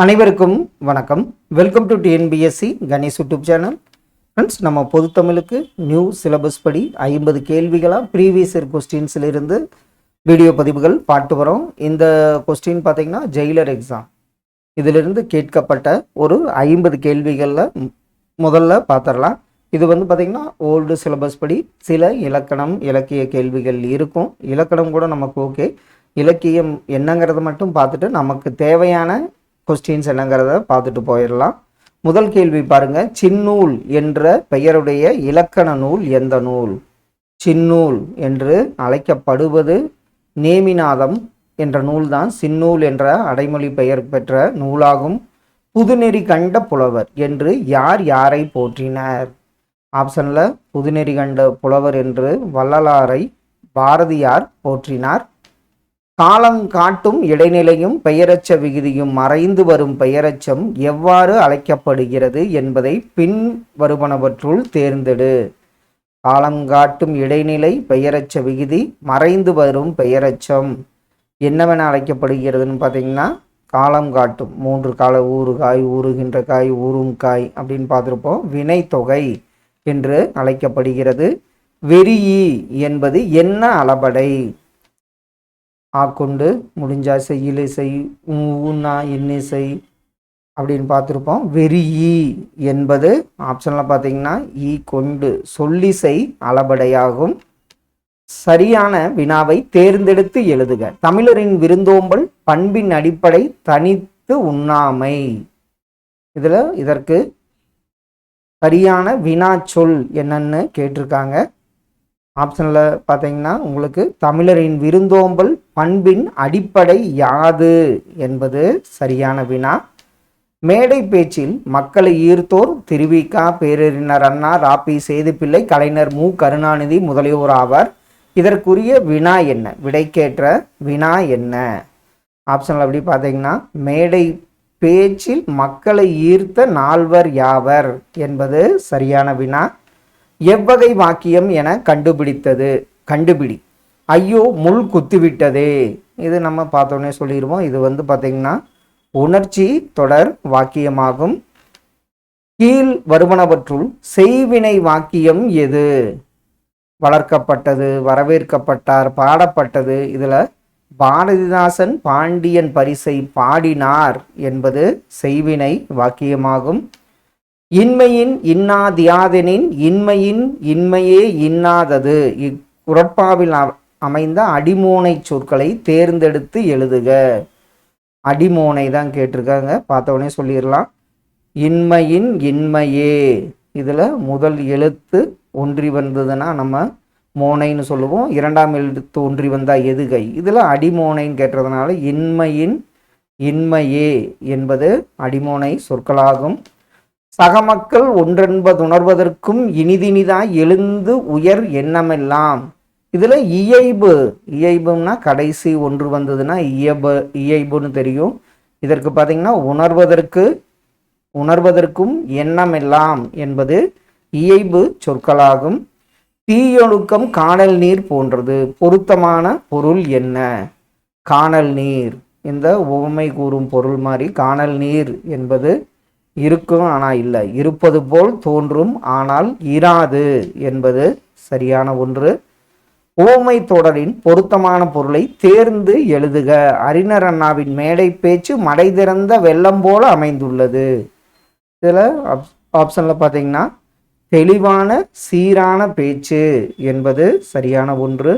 அனைவருக்கும் வணக்கம். Welcome to TNPSC Ganesh YouTube channel friends நம்ம பொதுத்தமிழுக்கு நியூ சிலபஸ் படி ஐம்பது கேள்விகளாக ப்ரீவியஸ் இயர் கொஸ்டின்ஸ்லேருந்து வீடியோ பதிவுகள் பாட்டு வரோம். இந்த கொஸ்டின் பார்த்தீங்கன்னா ஜெயிலர் எக்ஸாம் இதிலிருந்து கேட்கப்பட்ட ஒரு ஐம்பது கேள்விகளில் முதல்ல பார்த்துடலாம். இது வந்து பார்த்திங்கன்னா ஓல்டு சிலபஸ் படி சில இலக்கணம் இலக்கிய கேள்விகள் இருக்கும். இலக்கணம் கூட நமக்கு ஓகே இலக்கியம் என்னங்கிறத மட்டும் பார்த்துட்டு நமக்கு தேவையான கொஸ்டின்ஸ் என்னங்கிறத பார்த்துட்டு போயிடலாம். முதல் கேள்வி பாருங்க. சின்னூல் என்ற பெயருடைய இலக்கண நூல் எந்த நூல்? சின்னூல் என்று அழைக்கப்படுவது நேமிநாதம் என்ற நூல்தான். சின்னூல் என்ற அடைமொழி பெயர் பெற்ற நூலாகும். புதுநெறி கண்ட புலவர் என்று யார் யாரை போற்றினார்? ஆப்ஷனில் புதுநெறி கண்ட புலவர் என்று வள்ளலாரை பாரதியார் போற்றினார். காலம் காட்டும் இடைநிலையும் பெயரச்ச விகுதியும் மறைந்து வரும் பெயரச்சம் எவ்வாறு அழைக்கப்படுகிறது என்பதை பின் வருவனவற்றுள் தேர்ந்தெடு. காலம் காட்டும் இடைநிலை பெயரச்ச விகுதி மறைந்து வரும் பெயரச்சம். என்னவென அழைக்கப்படுகிறதுன்னு பார்த்தீங்கன்னா காலம் காட்டும். மூன்று கால ஊறுகாய் ஊறுகின்ற காய் ஊறும் காய் அப்படின்னு பார்த்துருப்போம். வினைத்தொகை என்று அழைக்கப்படுகிறது. வெறியி என்பது என்ன அளபடை? ஆக்கொண்டு முடிஞ்சா செய்யலை செய் ஊன்னா செய் அப்படின்னு பார்த்துருப்போம். வெறி ஈ என்பது ஆப்ஷனில் பார்த்தீங்கன்னா ஈ கொண்டு சொல்லி செய் அளபடையாகும். சரியான வினாவை தேர்ந்தெடுத்து எழுதுக. தமிழரின் விருந்தோம்பல் பண்பின் அடிப்படை தனித்து உண்ணாமை. இதில் இதற்கு சரியான வினா சொல் என்னன்னு கேட்டிருக்காங்க. ஆப்ஷனில் பார்த்தீங்கன்னா உங்களுக்கு தமிழரின் விருந்தோம்பல் பண்பின் அடிப்படை யாது என்பது சரியான வினா. மேடை பேச்சில் மக்களை ஈர்த்தோர் திருவிகா பேரறிஞர் அண்ணா ராபி சேதுப்பிள்ளை கலைஞர் மு. கருணாநிதி முதலியோர் ஆவார். இதற்குரிய வினா என்ன? விடைக்கேற்ற வினா என்ன? ஆப்ஷனில் அப்படி பார்த்தீங்கன்னா மேடை பேச்சில் மக்களை ஈர்த்த நால்வர் யாவர் என்பது சரியான வினா. எவ்வகை வாக்கியம் என கண்டுபிடித்தது? கண்டுபிடி. ஐயோ முள் குத்திவிட்டதே. இது நம்ம பார்த்தோன்னே சொல்லிடுவோம். இது வந்து பார்த்திங்கன்னா உணர்ச்சி தொடர் வாக்கியமாகும். கீழ் வருவனவற்றுள் செய்வினை வாக்கியம் எது? வளர்க்கப்பட்டது வரவேற்கப்பட்டார் பாடப்பட்டது. இதில் பாரதிதாசன் பாண்டியன் பரிசை பாடினார் என்பது செய்வினை வாக்கியமாகும். இன்மையின் இன்னாதியாதெனின் இன்மையின் இன்மையே இன்னாதது. இக்குரட்பாவில் அமைந்த அடிமோனை சொற்களை தேர்ந்தெடுத்து எழுதுக. அடிமோனை தான் கேட்டிருக்காங்க. பார்த்தவொடனே சொல்லிடலாம். இன்மையின் இன்மையே. இதில் முதல் எழுத்து ஒன்றி வந்ததுன்னா நம்ம மோனைன்னு சொல்லுவோம். இரண்டாம் எழுத்து ஒன்றி வந்தால் எதுகை? இதில் அடிமோனைன்னு கேட்டதுனால இன்மையின் இன்மையே என்பது அடிமோனை சொற்களாகும். சகமக்கள் ஒன்றென்பதுணர்வதற்கும் இனிதினிதாய் எழுந்து உயர் எண்ணமெல்லாம். இதில் இயைபு இயைபுன்னா கடைசி ஒன்று வந்ததுன்னா இயபு இயைபுன்னு தெரியும். இதற்கு பார்த்தீங்கன்னா உணர்வதற்கு உணர்வதற்கும் எண்ணமெல்லாம் என்பது இயைபு சொற்களாகும். தீயொழுக்கம் காணல் நீர் போன்றது. பொருத்தமான பொருள் என்ன? காணல் நீர். இந்த உவமை கூறும் பொருள் மாதிரி காணல் நீர் என்பது இருக்கும் ஆனால் இல்லை. இருப்பது போல் தோன்றும் ஆனால் இராது என்பது சரியான ஒன்று. ஓமை தொடரின் பொருத்தமான பொருளை தேர்ந்து எழுதுக. அறிஞர் அண்ணாவின் மேடை பேச்சு மடை திறந்த வெள்ளம் போல அமைந்துள்ளது. இதில் ஆப்ஷனில் பார்த்தீங்கன்னா தெளிவான சீரான பேச்சு என்பது சரியான ஒன்று.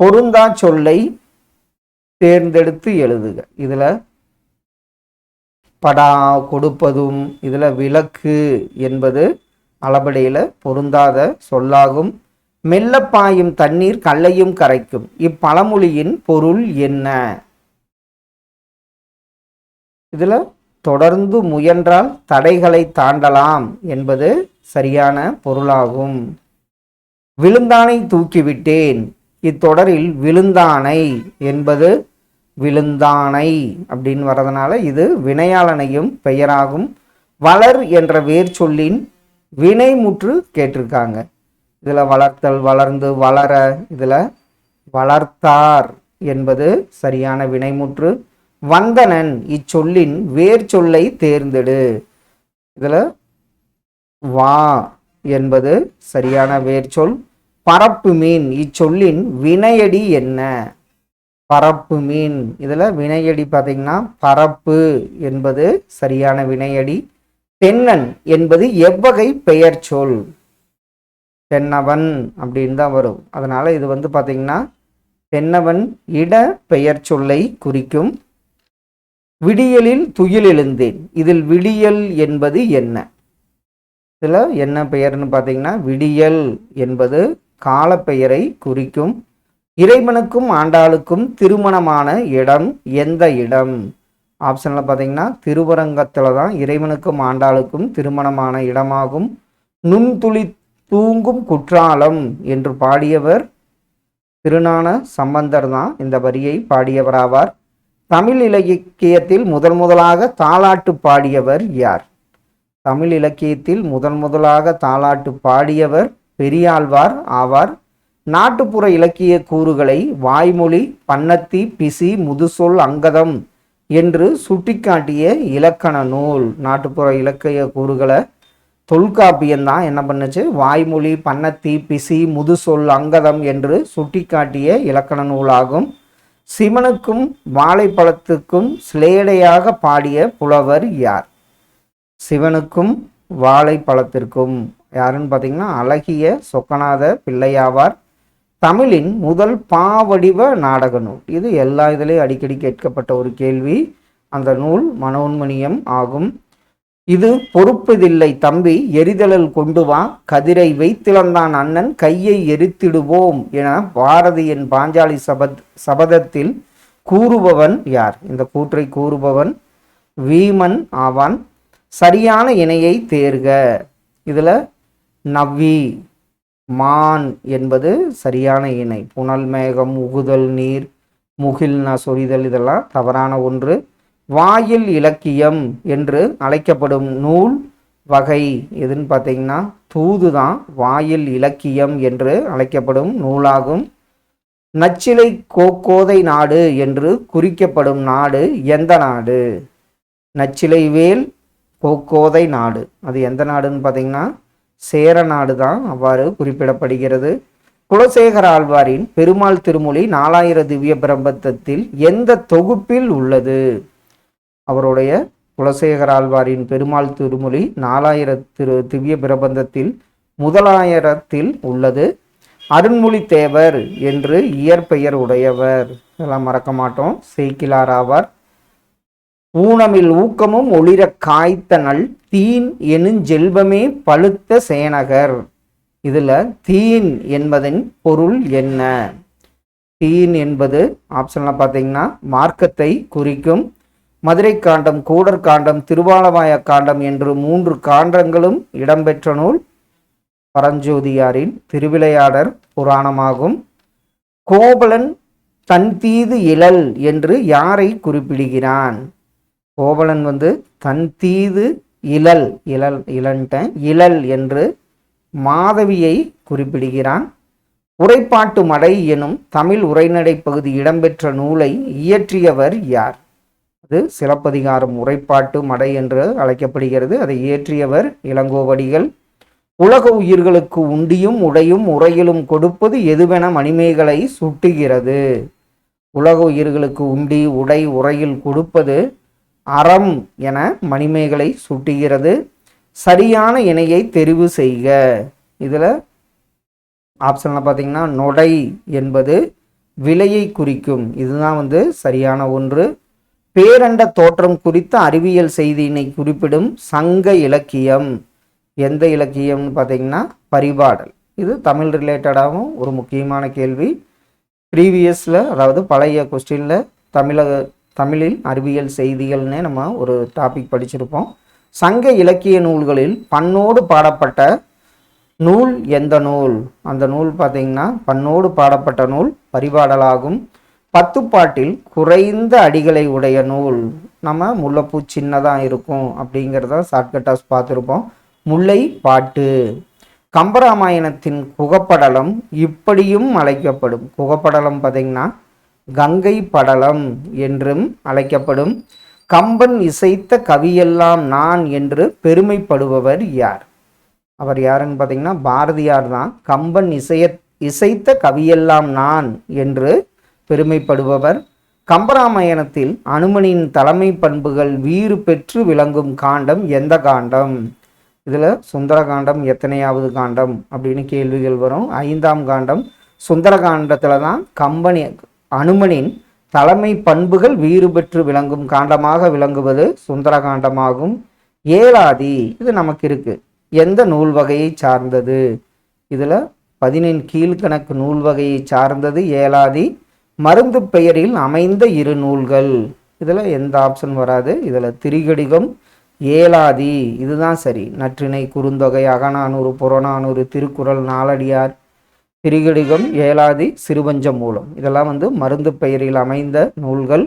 பொருந்தா சொல்லை தேர்ந்தெடுத்து எழுதுக. இதில் படா கொடுப்பதும் இதில் விளக்கு என்பது அளபடியில் பொருந்தாத சொல்லாகும். மெல்ல பாயும் தண்ணீர் கல்லையும் கரைக்கும். இப்பழமொழியின் பொருள் என்ன? இதில் தொடர்ந்து முயன்றால் தடைகளை தாண்டலாம் என்பது சரியான பொருளாகும். விழுந்தானை தூக்கிவிட்டேன். இத்தொடரில் விழுந்தானை என்பது விழுந்தானை அப்படின்னு வர்றதுனால இது வினையாளனையும் பெயராகும். வளர் என்ற வேர் சொல்லின் வினைமுற்று கேட்டிருக்காங்க. இதில் வளர்த்தல் வளர்ந்து வளர இதில் வளர்த்தார் என்பது சரியான வினைமுற்று வந்தனன் இச்சொல்லின் வேர் சொல்லை தேர்ந்தெடு. இதில் வா என்பது சரியான வேர்ச்சொல் பரப்பு மீன் இச்சொல்லின் வினையடி என்ன? பரப்பு மீன். இதில் வினையடி பார்த்தீங்கன்னா பரப்பு என்பது சரியான வினையடி. தென்னன் என்பது எவ்வகை பெயர் சொல். தென்னவன் அப்படின்னு தான் வரும். அதனால் இது வந்து பார்த்தீங்கன்னா தென்னவன் இட பெயர் சொல்லை குறிக்கும். விடியலில் துயில் எழுந்தேன். இதில் விடியல் என்பது என்ன? இதில் என்ன பெயர்னு பார்த்தீங்கன்னா விடியல் என்பது காலப்பெயரை குறிக்கும். இறைவனுக்கும் ஆண்டாளுக்கும் திருமணமான இடம் எந்த இடம்? ஆப்ஷனில் பார்த்தீங்கன்னா திருவரங்கத்தில் தான் இறைவனுக்கும் ஆண்டாளுக்கும் திருமணமான இடமாகும். நுண்துளி தூங்கும் குற்றாலம் என்று பாடியவர் திருநான சம்பந்தர் தான் இந்த வரியை பாடியவராவார். தமிழ் இலக்கியத்தில் முதன் முதலாக தாலாட்டு பாடியவர் யார்? தமிழ் இலக்கியத்தில் முதன் முதலாக தாலாட்டு பாடியவர் பெரியாழ்வார் ஆவார். நாட்டுப்புற இலக்கிய கூறுகளை வாய்மொழி பன்னத்தி பிசி முதுசொல் அங்கதம் என்று சுட்டிக்காட்டிய இலக்கண நூல். நாட்டுப்புற இலக்கிய கூறுகளை தொல்காப்பியம் தான். என்ன பண்ணுச்சு? வாய்மொழி பன்னத்தி பிசி முதுசொல் அங்கதம் என்று சுட்டிக்காட்டிய இலக்கண நூலாகும். சிவனுக்கும் வாழைப்பழத்துக்கும் சிலேடையாக பாடிய புலவர் யார்? சிவனுக்கும் வாழைப்பழத்திற்கும். யாருன்னு பார்த்தீங்கன்னா அழகிய சொக்கநாத பிள்ளையாவார். தமிழின் முதல் பாவடிவ நாடக நூல். இது எல்லா இதிலையும் அடிக்கடி கேட்கப்பட்ட ஒரு கேள்வி. அந்த நூல் மனோன்மணியம் ஆகும். இது பொறுப்பதில்லை தம்பி எரிதழல் கொண்டு வா. கதிரை வைத்திழந்தான் அண்ணன் கையை எரித்திடுவோம் என பாரதியின் பாஞ்சாலி சபத் சபதத்தில் கூறுபவன் யார்? இந்த கூற்றை கூறுபவன் வீமன் ஆவான். சரியான இணையை தேர்க. இதில் நவ்வி. மான் என்பது சரியான இணை. புனல் மேகம் உகுதல் நீர் முகில்னா சொரிதல் இதெல்லாம் தவறான ஒன்று. வாயில் இலக்கியம் என்று அழைக்கப்படும் நூல் வகை எதுன்னு பார்த்தீங்கன்னா தூது தான் வாயில் இலக்கியம் என்று அழைக்கப்படும் நூலாகும். நச்சிலை கோக்கோதை நாடு என்று குறிக்கப்படும் நாடு எந்த நாடு? நச்சிலை வேல் கோக்கோதை நாடு. அது எந்த நாடுன்னு பார்த்தீங்கன்னா சேர நாடு தான் அவ்வாறு குறிப்பிடப்படுகிறது. குலசேகர ஆழ்வாரின் பெருமாள் திருமொழி நாலாயிர திவ்ய பிரபந்தத்தில் எந்த தொகுப்பில் உள்ளது? அவருடைய குலசேகர ஆழ்வாரின் பெருமாள் திருமொழி நாலாயிர திரு திவ்ய பிரபந்தத்தில் முதலாயிரத்தில் உள்ளது. அருண்மொழி தேவர் என்று இயற்பெயர் உடையவர். இதெல்லாம் மறக்க மாட்டோம். செய்கிலார் ஆவார். ஊனமில் ஊக்கமும் ஒளிர காய்த்தனல் தீன் தீன் எனுஞ்செல்வமே பழுத்த சேனகர். இதில் தீன் என்பதன் பொருள் என்ன? தீன் என்பது ஆப்ஷனில் பார்த்தீங்கன்னா மார்க்கத்தை குறிக்கும் மதுரை காண்டம் கூடர் காண்டம் திருவாலவாய காண்டம் என்று மூன்று காண்டங்களும் இடம்பெற்ற நூல். பரஞ்சோதியாரின் திருவிளையாடர் புராணமாகும். கோபலன் தன் தீது இழல் என்று யாரை குறிப்பிடுகிறான்? கோவலன் வந்து தன் தீது இழல் இழல் இளன்ட்ட இழல் என்று மாதவியை குறிப்பிடுகிறான். உரைப்பாட்டு மடை எனும் தமிழ் உரைநடை பகுதி இடம்பெற்ற நூலை இயற்றியவர் யார்? அது சிலப்பதிகாரம் உரைப்பாட்டு மடை என்று அழைக்கப்படுகிறது. அதை இயற்றியவர் இளங்கோவடிகள். உலக உயிர்களுக்கு உண்டியும் உடையும் உரையிலும் கொடுப்பது எதுவென மணிமேகலை சுட்டுகிறது. உலக உயிர்களுக்கு உண்டி உடை உரையில் கொடுப்பது அறம் என மணிமேகலை சுட்டுகிறது. சரியான இணையை தெரிவு செய்க. இதில் ஆப்ஷனில் பார்த்தீங்கன்னா நொடை என்பது விலையை குறிக்கும். இதுதான் வந்து சரியான ஒன்று. பேரண்ட தோற்றம் குறித்த அறிவியல் செய்தியினை குறிப்பிடும் சங்க இலக்கியம். எந்த இலக்கியம்னு பார்த்தீங்கன்னா பரிபாடல். இது தமிழ் ரிலேட்டடாகவும் ஒரு முக்கியமான கேள்வி. ப்ரீவியஸில் அதாவது பழைய கொஸ்டினில் தமிழக தமிழில் அறிவியல் செய்திகள்னு நம்ம ஒரு டாபிக் படிச்சிருப்போம். சங்க இலக்கிய நூல்களில் பண்ணோடு பாடப்பட்ட நூல் எந்த நூல்? அந்த நூல் பார்த்தீங்கன்னா பண்ணோடு பாடப்பட்ட நூல் பரிபாடலாகும். பத்துப்பாட்டில் குறைந்த அடிகளை உடைய நூல். நம்ம முல்லைப்பூ சின்னதாக இருக்கும் அப்படிங்கிறத ஷார்ட்கட்டாஸ் பார்த்துருப்போம். முல்லை பாட்டு. கம்பராமாயணத்தின் குகப்படலம் இப்படியும் அழைக்கப்படும். குகப்படலம் பார்த்தீங்கன்னா கங்கை படலம் என்றும் அழைக்கப்படும். கம்பன் இசைத்த கவியெல்லாம் நான் என்று பெருமைப்படுபவர் யார்? அவர் யாருன்னு பார்த்தீங்கன்னா பாரதியார் தான். கம்பன் இசைய இசைத்த கவியெல்லாம் நான் என்று பெருமைப்படுபவர். கம்பராமாயணத்தில் அனுமனின் தலைமை பண்புகள் வீறு பெற்று விளங்கும் காண்டம் எந்த காண்டம்? இதில் சுந்தர காண்டம் எத்தனையாவது காண்டம் அப்படின்னு கேள்விகள் வரும். ஐந்தாம் காண்டம் சுந்தர காண்டத்தில் தான் கம்பனி அனுமனின் தலைமை பண்புகள் வீறு பெற்று விளங்கும் காண்டமாக விளங்குவது சுந்தர காண்டமாகும் ஏலாதி இது நமக்கு இருக்கு. எந்த நூல் வகையை சார்ந்தது? இதில் பதினெண் கீழ்கணக்கு நூல் வகையை சார்ந்தது ஏலாதி மருந்து பெயரில் அமைந்த இரு நூல்கள். இதில் எந்த ஆப்ஷன் வராது. இதில் திரிகடிகம் ஏலாதி இதுதான் சரி. நற்றிணை குறுந்தொகை அகநானூறு புறநானூறு திருக்குறள் நாலடியார் திரிகடிகம் ஏலாதி சிறுபஞ்ச மூலம். இதெல்லாம் வந்து மருந்து பெயரில் அமைந்த நூல்கள்.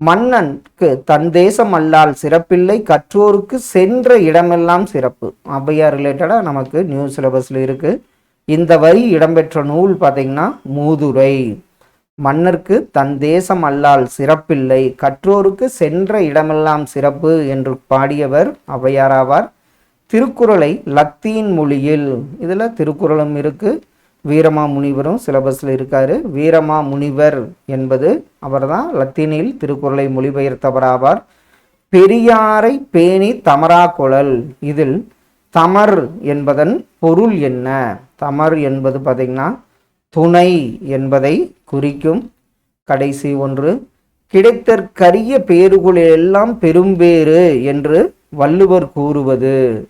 மன்னனுக்கு தன் தேசம் அல்லால் சிறப்பில்லை கற்றோருக்கு சென்ற இடமெல்லாம் சிறப்பு. ஔவையார் ரிலேட்டடாக நமக்கு நியூ சிலபஸில் இருக்குது இந்த வரி இடம்பெற்ற நூல் பார்த்திங்கன்னா மூதுரை. மன்னருக்கு தன் தேசம் அல்லால் சிறப்பில்லை கற்றோருக்கு சென்ற இடமெல்லாம் சிறப்பு என்று பாடியவர் ஔவையாராவார் திருக்குறளை லத்தீன் மொழியில். இதில் திருக்குறளும் இருக்குது வீரமா முனிவரும் சிலபஸில் இருக்கார். வீரமா முனிவர் என்பது அவர்தான் லத்தீனில் திருக்குறளை மொழிபெயர்த்தவராவார். பெரியாரை பேணி தமரா குழல். இதில் தமர் என்பதன் பொருள் என்ன? தமர் என்பது பார்த்திங்கன்னா துணை என்பதை குறிக்கும் கடைசி ஒன்று. கிடைத்தற்கரிய பேறுகளெல்லாம் பெரும்பேறு என்று வள்ளுவர் கூறுவது.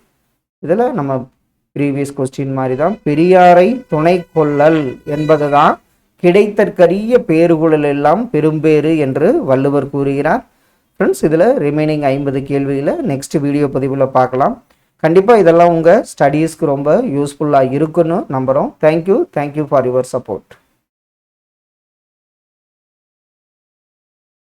இதில் நம்ம ப்ரீவியஸ் கொஸ்டின் மாதிரி தான் பெரியாரை துணை கொள்ளல் என்பது தான் கிடைத்தற்கரிய பேறுகுழல் எல்லாம் பெரும்பேறு என்று வள்ளுவர் கூறுகிறார். ஃப்ரெண்ட்ஸ் இதில் ரிமைனிங் ஐம்பது கேள்வியில் நெக்ஸ்ட் வீடியோ பதிவில் பார்க்கலாம். கண்டிப்பாக இதெல்லாம் உங்கள் ஸ்டடீஸ்க்கு ரொம்ப யூஸ்ஃபுல்லாக இருக்குன்னு நம்புகிறோம் thank you thank you for your support